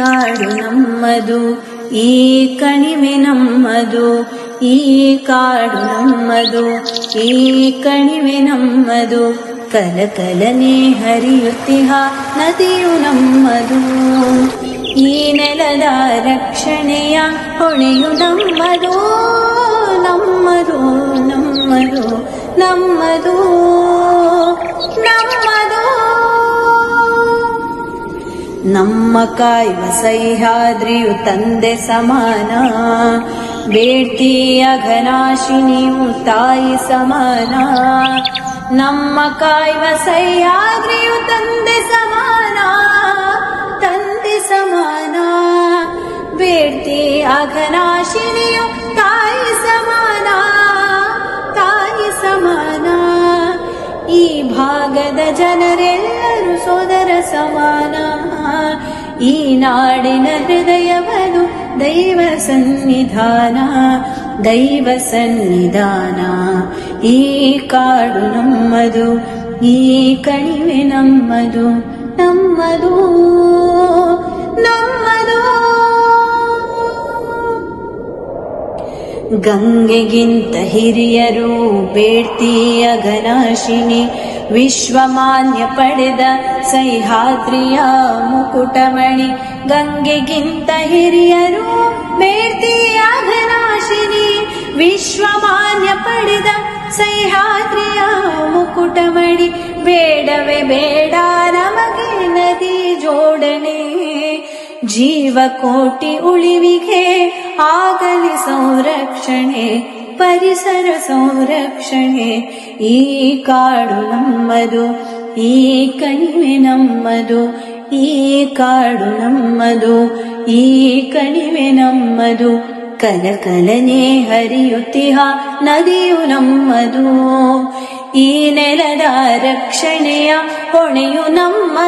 ಕಾಡು ನಮ್ಮದು, ಈ ಕಣಿವೆ ನಮ್ಮದು, ಈ ಕಾಡು ನಮ್ಮದು, ಈ ಕಣಿವೆ ನಮ್ಮದು. ಕಲಕಲನೆ ಹರಿಯುತ್ತಿಹ ನದಿಯು ನಮ್ಮದು. ಈ ನೆಲದ ರಕ್ಷಣೆಯ ಹೊಣೆಯು ನಮ್ಮದು ನಮ್ಮದು ನಮ್ಮದು ನಮ್ಮದು. ನಮ್ಮದು. ನಮ್ಮ ಕಾಯುವ ಸಹ್ಯಾದ್ರಿಯು ತಂದೆ ಸಮಾನ ಬೇಡ್ತಿಯ ಘನಾಶಿನಿಯು ತಾಯಿ ಸಮಾನ ನಮ್ಮ ಕಾಯುವ ಸಹ್ಯಾದ್ರಿಯು ತಂದೆ ಸಮಾನ ತಂದೆ ಸಮಾನ ಬೇಡ್ತಿ ಅಘನಾಶಿನಿಯು ತಾಯಿ ಸಮಾನ ತಾಯಿ ಸಮಾನ ಈ ಭಾಗದ ಜನರೆಲ್ಲರೂ ಸೋದರ ಸಮಾನ. ಈ ನಾಡಿನ ಹೃದಯವನು ದೈವ ಸನ್ನಿಧಾನ ದೈವ ಸನ್ನಿಧಾನ. ಈ ಕಾಡು ನಮ್ಮದು, ಈ ಕಣಿವೆ ನಮ್ಮದು ನಮ್ಮದು ನಮ್ಮದು. ಗಂಗೆಗಿಂತ ಹಿರಿಯರು, ಬೇಡ್ತೀಯ ಘನಾಶಿನಿ ವಿಶ್ವಮಾನ್ಯ ಪಡೆದ ಸಹ್ಯಾದ್ರಿಯ ಮುಕುಟಮಣಿ ಗಂಗೆಗಿಂತ ಹಿರಿಯರು ಬೇಡ್ತಿಯ ವಿಶ್ವಮಾನ್ಯ ಪಡೆದ ಸಹ್ಯಾದ್ರಿಯ ಮುಕುಟಮಣಿ, ಬೇಡವೇ ಬೇಡ ನಮಗೆ ನದಿ ಜೋಡಣೆ, ಜೀವಕೋಟಿ ಉಳಿವಿಗೆ ಆಗಲಿ ಸಂರಕ್ಷಣೆ. ಪರಿಸರ ಸಂರಕ್ಷಣೆ, ಈ ಕಾಡು ನಮ್ಮದು, ಈ ಕಣಿವೆ ನಮ್ಮದು, ಈ ಕಾಡು ನಮ್ಮದು, ಈ ಕಣಿವೆ ನಮ್ಮದು. ಕಲಕಲನೆ ಹರಿಯುತ್ತಿಹ, ನದಿಯು ನಮ್ಮದು. ಈ ನೆಲದ ರಕ್ಷಣೆಯ ಹೊಣೆಯು ನಮ್ಮದು